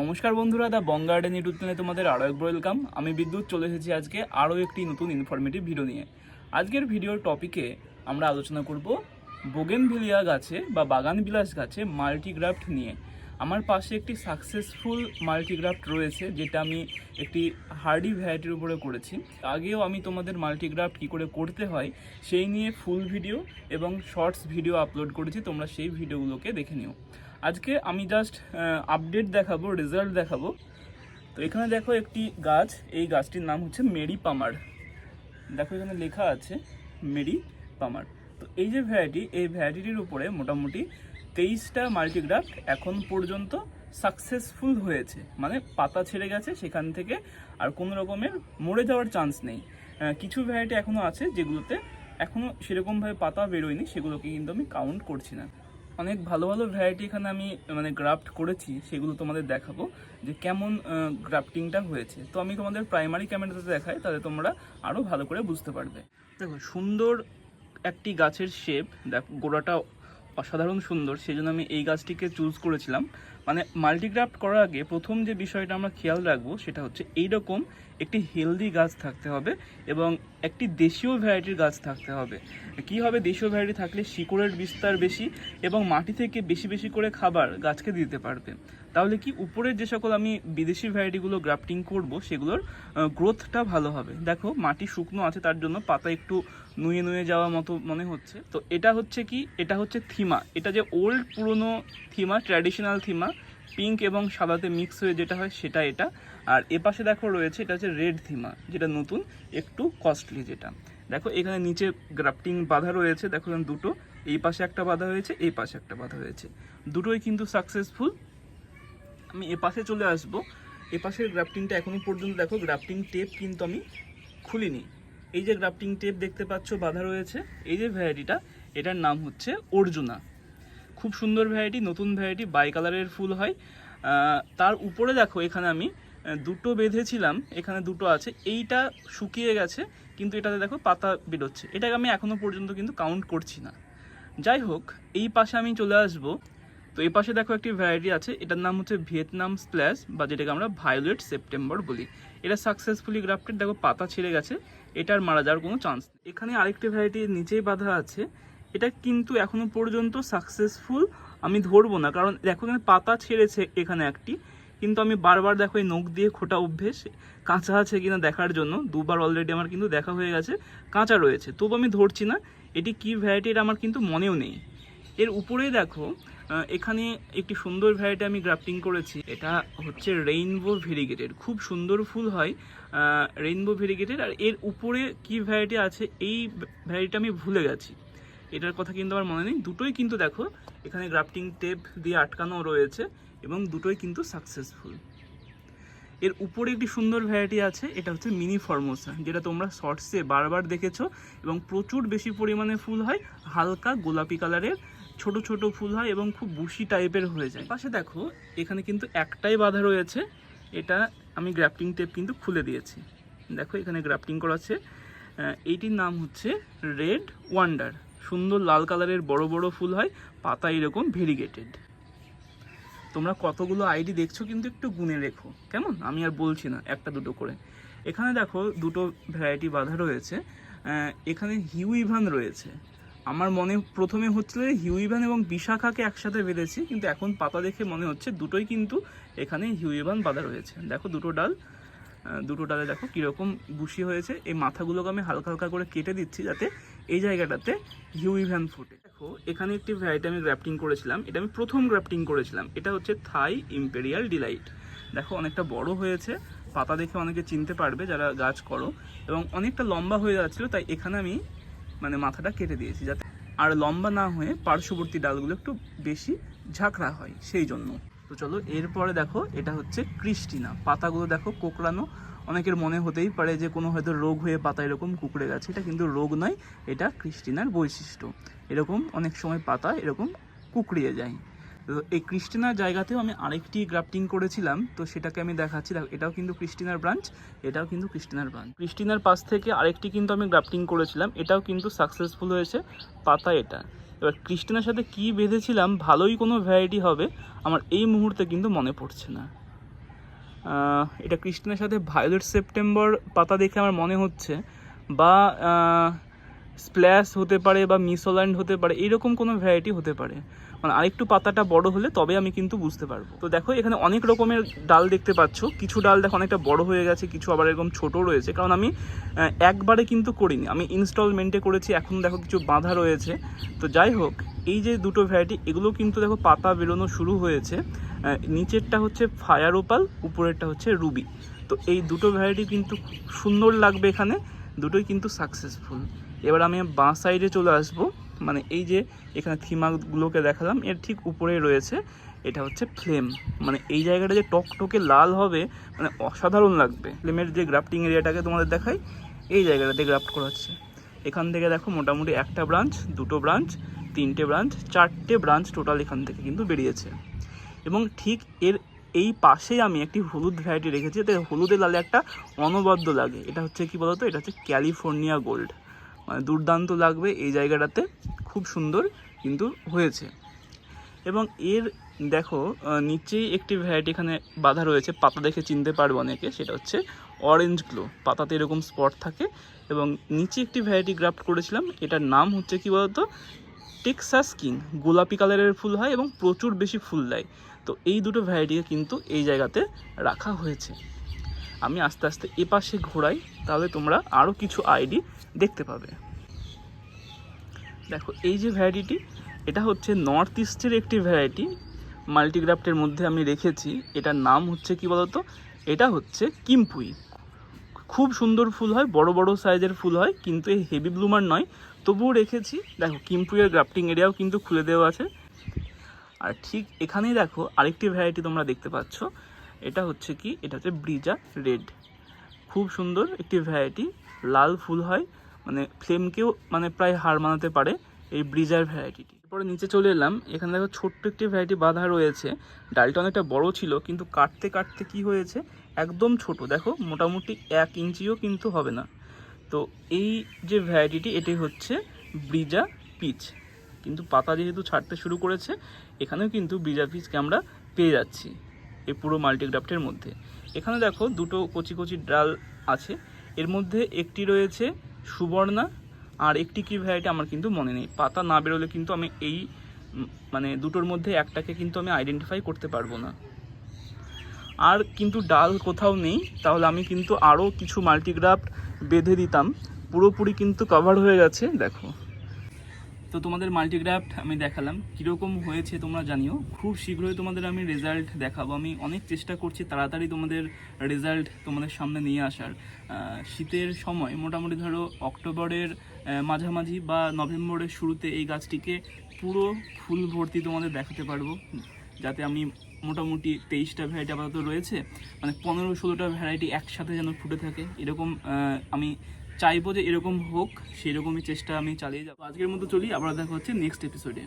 নমস্কার বন্ধুরা দা বং garden YouTube চ্যানেলে তোমাদের আরও একবার ওয়েলকাম। আমি বিদ্যুৎ, চলে এসেছি আজকে আরও একটি নতুন ইনফরমেটিভ ভিডিও নিয়ে। আজকের ভিডিওর টপিকে আমরা আলোচনা করব বোগেনভিলিয়া গাছে বা বাগান বিলাস গাছে মাল্টিগ্রাফট নিয়ে। আমার পাশে একটি সাকসেসফুল মাল্টিগ্রাফট রয়েছে, যেটা আমি একটি হার্ডি ভ্যারাইটির উপরে করেছি। আগেও আমি তোমাদের মাল্টিগ্রাফট কী করে করতে হয়, সেই নিয়ে ফুল ভিডিও এবং শর্টস ভিডিও আপলোড করেছি, তোমরা সেই ভিডিওগুলোকে দেখে নিও। আজকে আমি জাস্ট আপডেট দেখাবো রেজাল্ট দেখাবো। তো এখানে দেখো একটি গাছ, এই গাছটির নাম হচ্ছে মেরি পামার। দেখো এখানে লেখা আছে, মেরি পামার। তো এই যে ভ্যারাইটি এই ভ্যারাইটির উপরে মোটামুটি তেইশটা মাল্টিগ্রাফট এখন পর্যন্ত সাকসেসফুল হয়েছে। মানে পাতা ছেড়ে গেছে সেখান থেকে, আর কোনো রকমের মরে যাওয়ার চান্স নেই। কিছু ভ্যারাইটি এখনও আছে যেগুলোতে এখনও সেরকমভাবে পাতা বেরোয়নি, সেগুলোকে কিন্তু আমি কাউন্ট করছি না। অনেক ভালো ভালো ভ্যারাইটি এখানে আমি মানে গ্রাফট করেছি, সেগুলো তোমাদের দেখাবো, যে কেমন গ্রাফটিংটা হয়েছে। তো আমি তোমাদের প্রাইমারি ক্যামেরাতে দেখাই, তাহলে তোমরা আরও ভালো করে বুঝতে পারবে। দেখো, সুন্দর একটি গাছের শেপ দেখো, গোড়াটা অসাধারণ সুন্দর সেই জন্য আমি এই গাছটিকে চুজ করেছিলাম। মানে মাল্টিগ্রাফট করার আগে প্রথম যে বিষয়টা আমরা খেয়াল রাখব সেটা হচ্ছে এইরকম একটি হেলদি গাছ থাকতে হবে এবং একটি দেশীয় ভ্যারাইটির গাছ থাকতে হবে। কি হবে? দেশীয় ভ্যারাইটি থাকলে শিকড়ের বিস্তার বেশি এবং মাটি থেকে বেশি বেশি করে খাবার গাছকে দিতে পারবে। তাহলে কি উপরের যে সকল আমি বিদেশি ভ্যারাইটিগুলো গ্রাফটিং করব, সেগুলোর গ্রোথটা ভালো হবে। দেখো, মাটি শুকনো আছে, তার জন্য পাতা একটু নুয়ে নুয়ে যাওয়া মতো মনে হচ্ছে। তো এটা হচ্ছে কি? এটা হচ্ছে থিমা। এটা যে ওল্ড পুরনো থিমা ট্র্যাডিশনাল থিমা পিঙ্ক এবং সাদাতে মিক্স হয়ে যেটা হয়, সেটা এটা। আর এ পাশে দেখো রয়েছে, এটা হচ্ছে রেড থিমা, যেটা নতুন, একটু কস্টলি যেটা। দেখো, এখানে নিচে গ্রাফটিং বাঁধা রয়েছে। দেখো দুটো, এই পাশে একটা বাঁধা হয়েছে, এই পাশে একটা বাঁধা হয়েছে। দুটোই কিন্তু সাকসেসফুল আমি এ পাশে চলে আসব। এ পাশের গ্রাফটিংটা এখনও পর্যন্ত দেখো, গ্রাফটিং টেপ কিন্তু আমি খুলিনি। এই যে গ্রাফটিং টেপ দেখতে পাচ্ছ, বাঁধা রয়েছে। এই যে ভ্যারাইটিটা, এটার নাম হচ্ছে অর্জুনা। খুব সুন্দর ভ্যারাইটি, নতুন ভ্যারাইটি, বাই কালারের ফুল হয়। তার উপরে দেখো, এখানে আমি দুটো বেঁধেছিলাম, এখানে দুটো আছে। এইটা শুকিয়ে গেছে, কিন্তু এটাতে দেখো পাতা বেরোচ্ছে। এটাকে আমি এখনও পর্যন্ত কিন্তু কাউন্ট করছি না। যাই হোক, এই পাশে আমি চলে আসব। তো এই পাশে দেখো একটি ভ্যারাইটি আছে, এটার নাম হচ্ছে ভিয়েতনাম স্প্ল্যাশ বা যেটাকে আমরা ভায়োলেট সেপ্টেম্বর বলি। এটা সাকসেসফুলি গ্রাফটেড দেখো পাতা ছিঁড়ে গেছে, এটার মারা যাওয়ার কোনো চান্স নেই। এখানে আরেকটি ভ্যারাইটি নিচেই বাঁধা আছে, এটা কিন্তু এখনও পর্যন্ত সাকসেসফুল আমি ধরবো না, কারণ দেখো এখানে পাতা ছেড়েছে এখানে একটি, কিন্তু আমি বারবার দেখো এই নখ দিয়ে খোটা অভ্যেস, কাঁচা আছে কিনা দেখার জন্য, দুবার অলরেডি আমার কিন্তু দেখা হয়ে গেছে, কাঁচা রয়েছে। তবু আমি ধরছি না, এটি কি ভ্যারাইটি এটা আমার কিন্তু মনেও নেই। এর উপরেই দেখো এখানে একটি সুন্দর ভ্যারাইটি আমি গ্রাফটিং করেছি। এটা হচ্ছে রেইনবো ভেরিগেটেড খুব সুন্দর ফুল হয় রেইনবো ভেরিগেটেড আর এর উপরে কি ভ্যারাইটি আছে, এই ভ্যারাইটিটা আমি ভুলে গেছি। এটার কথা কিন্তু আমার মনে নেই। দুটোই কিন্তু দেখো, এখানে গ্রাফটিং টেপ দিয়ে আটকানো রয়েছে এবং দুটোই কিন্তু সাকসেসফুল এর উপরে একটি সুন্দর ভ্যারাইটি আছে, এটা হচ্ছে মিনি ফর্মোসা যেটা তোমরা শর্টসে বারবার দেখেছ এবং প্রচুর বেশি পরিমাণে ফুল হয়, হালকা গোলাপি কালারের ছোট ছোট ফুল হয় এবং খুব বুশি টাইপের হয়ে যায়। পাশে দেখো, এখানে কিন্তু একটাই বাধা রয়েছে, এটা আমি গ্রাফটিং টেপ কিন্তু খুলে দিয়েছি। দেখো, এখানে গ্রাফটিং করা আছে। এইটির নাম হচ্ছে রেড ওয়ান্ডার সুন্দর লাল কালারের বড় বড় ফুল হয় পাতা এরকম ভেরিগেটেড তোমরা কতগুলো আইডি দেখছ কিন্তু একটু গুনে রেখো, কেমন? আমি আর বলছি না, একটা দুটো করে। এখানে দেখো, দুটো ভ্যারাইটি বাঁধা রয়েছে। এখানে হিউইভান রয়েছে। আমার মনে প্রথমে হচ্ছিল যে হিউইভান এবং বিশাখাকে একসাথে বেঁধেছি, কিন্তু এখন পাতা দেখে মনে হচ্ছে দুটোই কিন্তু এখানে হিউইভান বাঁধা রয়েছে। দেখো দুটো ডাল দুটো ডালে দেখো কীরকম বুশি হয়েছে। এই মাথাগুলোকে আমি হালকা হালকা করে কেটে দিচ্ছি যাতে এই জায়গাটাতে হিউইভ্যান ফুটে। দেখো, এখানে একটি ভ্যারাইটি আমি গ্রাফটিং করেছিলাম। এটা আমি প্রথম গ্রাফটিং করেছিলাম। এটা হচ্ছে থাই ইম্পেরিয়াল ডিলাইট। দেখো, অনেকটা বড় হয়েছে। পাতা দেখে অনেকে চিনতে পারবে যারা গাছ করো। এবং অনেকটা লম্বা হয়ে যাচ্ছিল, তাই এখানে আমি মানে মাথাটা কেটে দিয়েছি যাতে আর লম্বা না হয়ে পার্শ্ববর্তী ডালগুলো একটু বেশি ঝাঁকড়া হয়, সেই জন্য। তো চলো, এরপরে দেখো, এটা হচ্ছে ক্রিস্টিনা। পাতাগুলো দেখো কোকড়ানো। অনেকের মনে হতেই পারে যে কোনো হয়তো রোগ হয়ে পাতা এরকম কুকড়ে গেছে। এটা কিন্তু রোগ নয়, এটা ক্রিস্টিনার বৈশিষ্ট্য। এরকম অনেক সময় পাতা এরকম কুকড়িয়ে যায়। তো এই ক্রিস্টিনার জায়গাতেও আমি আরেকটি গ্রাফটিং করেছিলাম, তো সেটাকে আমি দেখাচ্ছি। দেখো, এটাও কিন্তু ক্রিস্টিনার ব্রাঞ্চ এটাও কিন্তু ক্রিস্টিনার ব্রাঞ্চ ক্রিস্টিনার পাশ থেকে আরেকটি কিন্তু আমি গ্রাফটিং করেছিলাম, এটাও কিন্তু সাকসেসফুল হয়েছে। পাতা এটা। এবার ক্রিস্টিনার সাথে কি বেঁধেছিলাম, ভালোই কোনো ভ্যারাইটি হবে, আমার এই মুহূর্তে কিন্তু মনে পড়ছে না। এটা কৃষ্ণের সাথে ভায়োলেট সেপ্টেম্বর পাতা দেখে আমার মনে হচ্ছে, বা স্প্ল্যাশ হতে পারে বা মিসোল্যান্ড হতে পারে, এরকম কোনো ভ্যারাইটি হতে পারে। মানে আরেকটু পাতাটা বড় হলে তবে আমি কিন্তু বুঝতে পারব। তো দেখো, এখানে অনেক রকমের ডাল দেখতে পাচ্ছ। কিছু ডাল দেখো অনেকটা বড় হয়ে গেছে, কিছু আবার এরকম ছোট রয়েছে। কারণ আমি একবারে কিন্তু করিনি। আমি ইনস্টলমেন্টে করেছি, এখন দেখো কিছু বাঁধা রয়েছে। তো যাই হোক, এই যে দুটো ভ্যারাইটি এগুলো কিন্তু দেখো পাতা বেরোনো শুরু হয়েছে। নিচেরটা হচ্ছে ফায়ার ওপাল উপরেরটা হচ্ছে রুবি তো এই দুটো ভ্যারাইটি কিন্তু সুন্দর লাগবে এখানে। দুটোই কিন্তু সাকসেসফুল এবার আমি বাঁ সাইডে চলে আসব। মানে এই যে এখানে থিমাগুলোকে দেখালাম, এর ঠিক উপরে রয়েছে, এটা হচ্ছে ফ্লেম মানে এই জায়গাটা যে টকটকে লাল হবে মানে অসাধারণ লাগবে। ফ্লেমের যে গ্রাফটিং এরিয়াটাকে তোমাদের দেখাই, এই জায়গাটাতে গ্রাফট করা হচ্ছে। এখান থেকে দেখো মোটামুটি একটা ব্রাঞ্চ দুটো ব্রাঞ্চ তিনটে ব্রাঞ্চ চারটে ব্রাঞ্চ টোটাল এখান থেকে কিন্তু বেরিয়েছে। এবং ঠিক এর এই পাশেই আমি একটি হলুদ ভ্যারাইটি রেখেছি এতে হলুদে লালে একটা অনবদ্য লাগে। এটা হচ্ছে কি বলতো? এটা হচ্ছে ক্যালিফোর্নিয়া গোল্ড মানে দুর্দান্ত লাগবে এই জায়গাটাতে। খুব সুন্দর কিন্তু হয়েছে। এবং এর দেখো নিচেই একটি ভ্যারাইটি এখানে বাঁধা রয়েছে, পাতা দেখে চিনতে পারব অনেকে, সেটা হচ্ছে অরেঞ্জ গ্লো পাতাতে এরকম স্পট থাকে। এবং নিচে একটি ভ্যারাইটি গ্রাফট করেছিলাম, এটার নাম হচ্ছে কি বলতো? টেক্সাস কিং গোলাপি কালারের ফুল হয় এবং প্রচুর বেশি ফুল দেয়। তো এই দুটো ভ্যারাইটিকে কিন্তু এই জায়গাতে রাখা হয়েছে। আমি আস্তে আস্তে এপাশে ঘোরাই, তাহলে তোমরা আরও কিছু আইডি দেখতে পাবে। দেখো, এই যে ভ্যারাইটি এটা হচ্ছে নর্থ ইস্টের একটি ভ্যারাইটি মাল্টিগ্রাফটের মধ্যে আমি রেখেছি। এটার নাম হচ্ছে কি বলতো? এটা হচ্ছে কিম্পুই। খুব সুন্দর ফুল হয়, বড় বড় সাইজের ফুল হয়, কিন্তু এই হেভি ব্লুমার নয়। তবুও রেখেছি। দেখো কিমপুইয়ের গ্রাফটিং এরিয়াও কিন্তু খুলে দেওয়া আছে। আর ঠিক এখানেই দেখো, আরেকটি ভ্যারাইটি তোমরা দেখতে পাচ্ছ। এটা হচ্ছে কি? এটা হচ্ছে ব্রিজা রেড। খুব সুন্দর একটি ভ্যারাইটি লাল ফুল হয় মানে ফ্লেমকেও মানে প্রায় হার মানাতে পারে এই ব্রিজার ভ্যারাইটিটি এরপরে নিচে চলে এলাম, এখানে দেখো ছোট্ট একটি ভ্যারাইটি বাঁধা রয়েছে। ডালটা অনেকটা বড় ছিল, কিন্তু কাটতে কাটতে কি হয়েছে? একদম ছোট, দেখো, মোটামুটি এক ইঞ্চিও কিন্তু হবে না। তো এই যে ভ্যারাইটিটি এটি হচ্ছে ব্রিজা পিচ। কিন্তু পাতা যেহেতু ছাড়তে শুরু করেছে, এখানেও কিন্তু ব্রিজা পিচকে আমরা পেয়ে যাচ্ছি। এই পুরো মাল্টিগ্রাফটের মধ্যে। এখানে দেখো দুটো কচি কচি ডাল আছে। এর মধ্যে একটি রয়েছে সুবর্ণা, আর একটি কি ভ্যারাইটি আমার কিন্তু মনে নেই। পাতা না বেরোলে কিন্তু আমি এই মানে দুটোর মধ্যে একটাকে কিন্তু আমি আইডেন্টিফাই করতে পারব না। আর কিন্তু ডাল কোথাও নেই, তাহলে আমি কিন্তু আরও কিছু মাল্টিগ্রাফট বেঁধে দিতাম। পুরোপুরি কিন্তু কভার হয়ে গেছে, দেখো। তো তোমাদের মাল্টিগ্রাফট আমি দেখালাম। কীরকম হয়েছে তোমরা জানিও। খুব শীঘ্রই তোমাদের আমি রেজাল্ট দেখাবো। আমি অনেক চেষ্টা করছি তাড়াতাড়ি তোমাদের রেজাল্ট তোমাদের সামনে নিয়ে আসার। শীতের সময় মোটামুটি ধরো অক্টোবরের মাঝামাঝি বা নভেম্বরের শুরুতে এই গাছটিকে পুরো ফুল ভর্তি তোমাদের দেখাতে পারব। যাতে আমি মোটামুটি তেইশটা ভ্যারাইটি আপাতত রয়েছে। মানে পনেরো, ষোলোটা ভ্যারাইটি একসাথে যেন ফুটে থাকে। এরকম আমি চাইব যে এরকম হোক, সেরকমই চেষ্টা আমি চালিয়ে যাব। আজকের মতো চলি, আবার দেখা হচ্ছে নেক্সট এপিসোডে